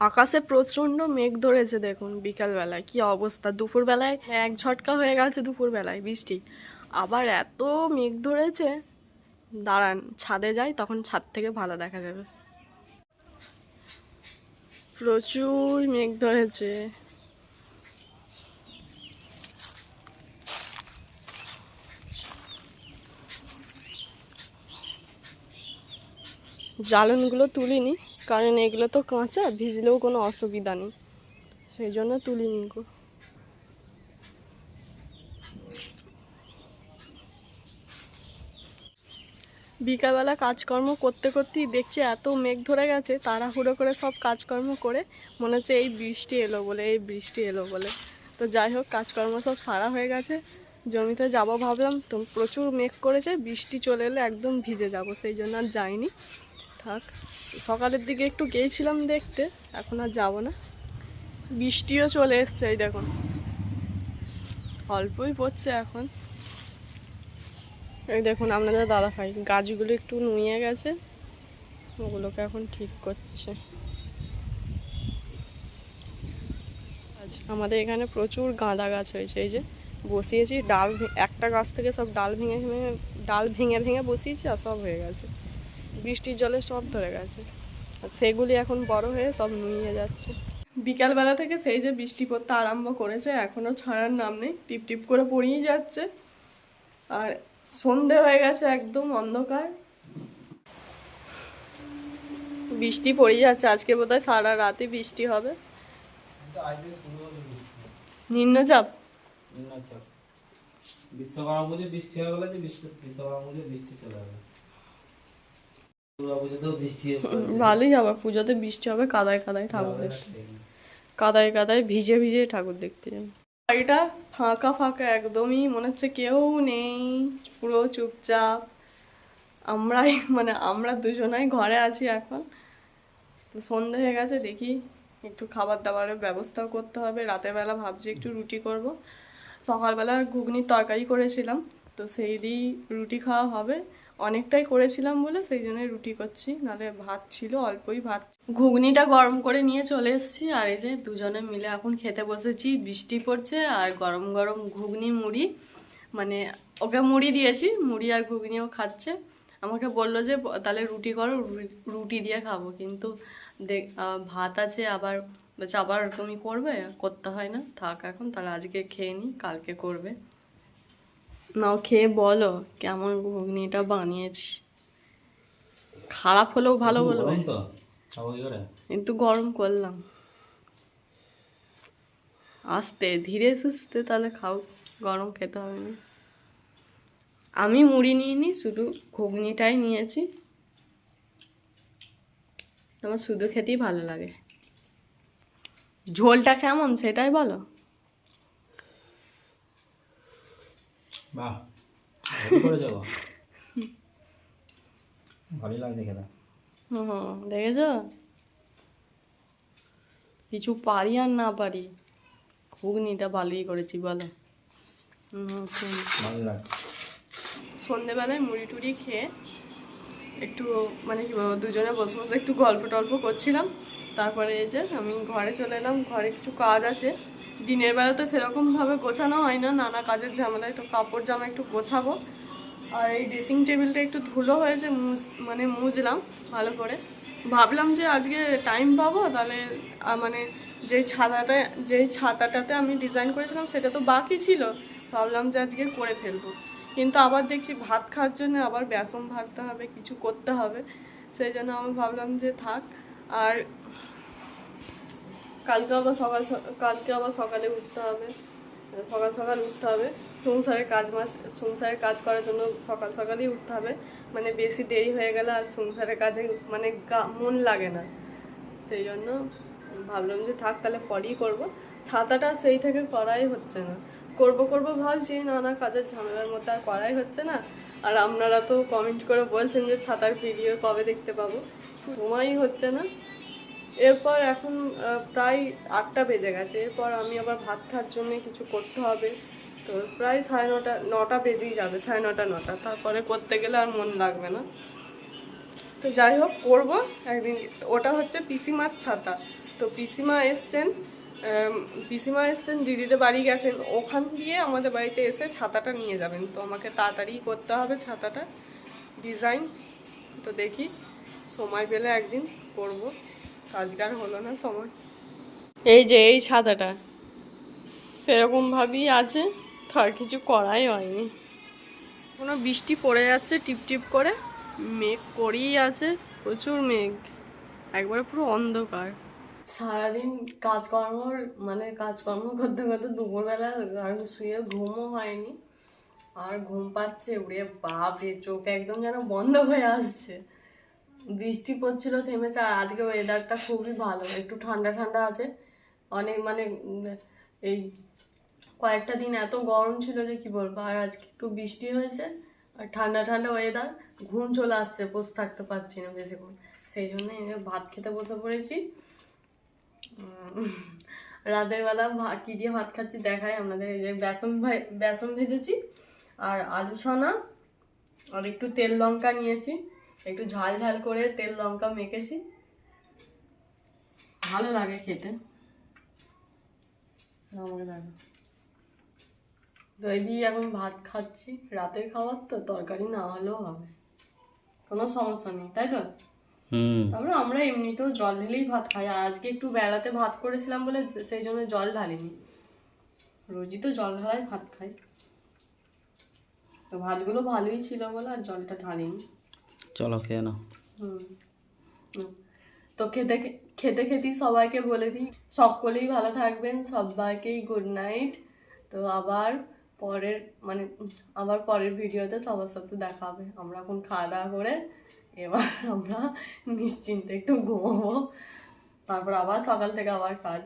আকাশে প্রচণ্ড মেঘ ধরেছে দেখুন বিকালবেলায়। কি অবস্থা? দুপুরবেলায় এক ঝটকা হয়ে গেছে দুপুরবেলায়, বৃষ্টি। আবার এত মেঘ ধরেছে। দাঁড়ান, ছাদে যাই, তখন ছাদ থেকে ভালো দেখা যাবে। প্রচুর মেঘ ধরেছে। জ্বালনগুলো তুলিনি। কারণ এগুলো তো কাঁচা, ভিজলেও কোনো অসুবিধা নেই। সেই জন্য তুলিনি গো বিকালবেলা কাজকর্ম করতে করতেই দেখছি এত মেঘ ধরে গেছে, তাড়াহুড়ো করে সব কাজকর্ম করে মনে হচ্ছে এই বৃষ্টি এলো বলে, এই বৃষ্টি এলো বলে। তো যাই হোক, কাজকর্ম সব সারা হয়ে গেছে। জমিতে যাব ভাবলাম, তো প্রচুর মেঘ করেছে, বৃষ্টি চলে এলে একদম ভিজে যাব, সেই জন্য আর যাইনি। থাক। সকালের দিকে একটু গিয়েছিলাম দেখতে, এখন আর যাব না। বৃষ্টিও চলে এসছে, এই দেখুন। অল্পই পড়ছে এখন। এই দেখুন আপনাদের দাদা ভাই, গাছগুলো একটু নুয়ে গেছে। ওগুলোকে এখন ঠিক করছে। আজ আমাদের এখানে প্রচুর গাঁদা গাছ হয়েছে, এই যে বসিয়েছি, ডাল একটা গাছ থেকে সব ডাল ভেঙে ভেঙে, ডাল ভেঙে ভেঙে বসিয়েছি আর সব হয়ে গেছে। বৃষ্টির জলে সব ধরে গেছে। আর সেগুলি এখন বড় হয়ে সব নুয়ে যাচ্ছে। বিকালবেলা থেকে সেই যে বৃষ্টি পড়তে আরম্ভ করেছে এখনও ছাড়ার নাম নেই। টিপ টিপ করে পড়িয়ে যাচ্ছে। আর সন্ধে হয়ে গেছে একদম অন্ধকার। বৃষ্টি পড়ে যাচ্ছে। আজকে বোধহয় সারা রাতে বৃষ্টি হবে। নিম্নচাপ? নিম্নচাপ। বিশ্বকর্মা পুজো বৃষ্টি হয়ে গেলে বিশ্বকর্মা পুজো বৃষ্টি চলে যাবে ভালোই হবে পুজোতে বৃষ্টি হবে কাদায় কাদায় ঠাকুর দেখতে। কাদায় কাদায় ভিজে ভিজে ঠাকুর দেখতে বাড়িটা ফাঁকা ফাঁকা একদমই মনে হচ্ছে কেউ নেই পুরো চুপচাপ। আমরাই মানে আমরা দুজনাই ঘরে আছি এখন। তো সন্ধে হয়ে গেছে দেখি একটু খাবার দাবারের ব্যবস্থাও করতে হবে। রাতের বেলা ভাবছি একটু রুটি করব। সকালবেলা ঘুগনির তরকারি করেছিলাম তো সেই দিয়েই রুটি খাওয়া হবে। অনেকটাই করেছিলাম বলে সেই জন্য রুটি করছি নাহলে ভাত ছিল, অল্পই ভাত। ঘুগনিটা গরম করে নিয়ে চলে এসেছি, আর এই যে দুজনে মিলে এখন খেতে বসেছি, বৃষ্টি পড়ছে আর গরম গরম ঘুগনি মুড়ি মানে ওকে মুড়ি দিয়েছি, মুড়ি আর ঘুগনিও খাচ্ছে। আমাকে বলল যে, তাহলে রুটি করো, রুটি দিয়ে খাব। কিন্তু দেখ ভাত আছে, আবার বলছে, আবার তুমি করবে? করতে হয় না, থাক এখন, তাহলে আজকে খেয়ে নিই কালকে করবে। নাও খেয়ে বলো কেমন ঘুগনিটা বানিয়েছি। খারাপ হলেও ভালো বলবে। কিন্তু গরম করলাম। আস্তে ধীরে সুস্থে তাহলে খাও গরম খেতে হবে না। আমি মুড়ি নিইনি শুধু ঘুগনিটাই নিয়েছি। আমার শুধু খেতেই ভালো লাগে। ঝোলটা কেমন সেটাই বলো। বাহ হুম দেখেছ? কিছু পারি আর না পারি। ঘুগনিটা ভালোই করেছি বলো। হুম, হুম। ভালো লাগছে। সন্ধেবেলায় মুড়ি টুড়ি খেয়ে একটু মানে কি বলব দুজনে বসে বসে একটু গল্প টল্প করছিলাম। তারপরে এই যে আমি ঘরে চলে এলাম ঘরে কিছু কাজ আছে। দিনের বেলা তো সেরকমভাবে গোছানো হয় না, নানা কাজের ঝামেলায়, তো কাপড় জামা একটু গোছাবো। আর এই ড্রেসিং টেবিলটা একটু ধুলো হয়েছে মুজ মানে মুজলাম ভালো করে। ভাবলাম যে আজকে টাইম পাবো, তাহলে মানে যেই ছাতাটা যেই ছাতাটাতে আমি ডিজাইন করেছিলাম সেটা তো বাকি ছিল, ভাবলাম যে আজকে করে ফেলব। কিন্তু আবার দেখছি ভাত খাওয়ার জন্য আবার বেসন ভাজতে হবে, কিছু করতে হবে, সেই জন্য আমি ভাবলাম যে থাক। আর কালকে আবার সকাল কালকে আবার সকালে উঠতে হবে। সকাল সকাল উঠতে হবে। সংসারের কাজ মাস সংসারের কাজ করার জন্য সকাল সকালই উঠতে হবে। মানে বেশি দেরি হয়ে গেলে আর সংসারের কাজে মানে গা- মন লাগে না। সেই জন্য ভাবলাম যে থাক তাহলে পরেই করব। ছাতাটা সেই থেকে করাই হচ্ছে না। করব করব ভাবছি নানা কাজের ঝামেলার মধ্যে আর করাই হচ্ছে না। আর আপনারা তো কমেন্ট করে বলছেন যে ছাতার ভিডিও কবে দেখতে পাবো? সময়ই হচ্ছে না। এরপর এখন প্রায় আটটা বেজে গেছে। এরপর আমি আবার ভাত খাওয়ার জন্য কিছু করতে হবে। তো প্রায় সাড়ে নটা নটা বেজেই যাবে, সাড়ে নটা নটা। তারপরে করতে গেলে আর মন লাগবে না। তো যাই হোক, করব। একদিন, ওটা হচ্ছে পিসিমার ছাতা। তো পিসিমা এসছেন পিসিমা এসছেন, দিদিদের বাড়ি গেছেন। ওখান দিয়ে আমাদের বাড়িতে এসে ছাতাটা নিয়ে যাবেন। তো আমাকে তাড়াতাড়ি করতে হবে ছাতাটা, ডিজাইন। তো দেখি, সময় পেলে একদিন করব। আজকে আর হলো না সময়। এই যে এই ছাতাটা। সেরকমভাবেই আছে তো আর কিছু করাই হয়নি। কোনো বৃষ্টি পড়ে যাচ্ছে টিপ টিপ করে। মেঘ করেই আছে প্রচুর মেঘ। একবারে পুরো অন্ধকার। সারাদিন কাজকর্ম মানে কাজকর্ম করতে করতে দুপুরবেলা আর শুয়ে ঘুমও হয়নি। আর ঘুম পাচ্ছে উড়ে বাপ রে চোখ একদম যেন বন্ধ হয়ে আসছে। বৃষ্টি পড়ছিল, থেমেছে, আর আজকে ওয়েদারটা খুবই ভালো। একটু ঠান্ডা ঠান্ডা আছে। অনেক মানে এই কয়েকটা দিন এত গরম ছিল যে কি বলব, আর আজকে একটু বৃষ্টি হয়েছে, আর ঠান্ডা ঠান্ডা ওয়েদার ঘুম চলে আসছে, বসে থাকতে পারছি না বেশিক্ষণ। সেই জন্য ভাত খেতে বসে পড়েছি। রাতের বেলা কি দিয়ে ভাত খাচ্ছি দেখাই আপনাদের, এই যে বেসন ভাই- বেসন ভেজেছি, আর আলু সানা আর একটু তেল লঙ্কা নিয়েছি। একটু ঝাল ঝাল করে তেল লঙ্কা মেখেছি। ভালো লাগে খেতে। আমাকে দই দিয়ে এখন ভাত খাচ্ছি। রাতের খাবার তো তরকারি না হলেও হবে। কোনো সমস্যা নেই তাই তো? তারপরে আমরা এমনিতেও জল ঢেলেই ভাত খাই। আর আজকে একটু বেলাতে ভাত করেছিলাম বলে সেই জন্য জল ঢালিনি। রোজই তো জল ঢালাই ভাত খাই। তো ভাতগুলো ভালোই ছিল বলে আর জলটা ঢালিনি। চলো খেয়ে নাও। তো খেতে খেতে খেতেই সবাইকে বলে দিই, সকলেই ভালো থাকবেন, সবাইকেই গুড নাইট তো আবার পরের মানে আবার পরের ভিডিওতে সবার সাথে দেখা হবে। আমরা এখন খাওয়া দাওয়া করে এবার আমরা নিশ্চিন্তে একটু ঘুমাবো। তারপর আবার সকাল থেকে আবার কাজ।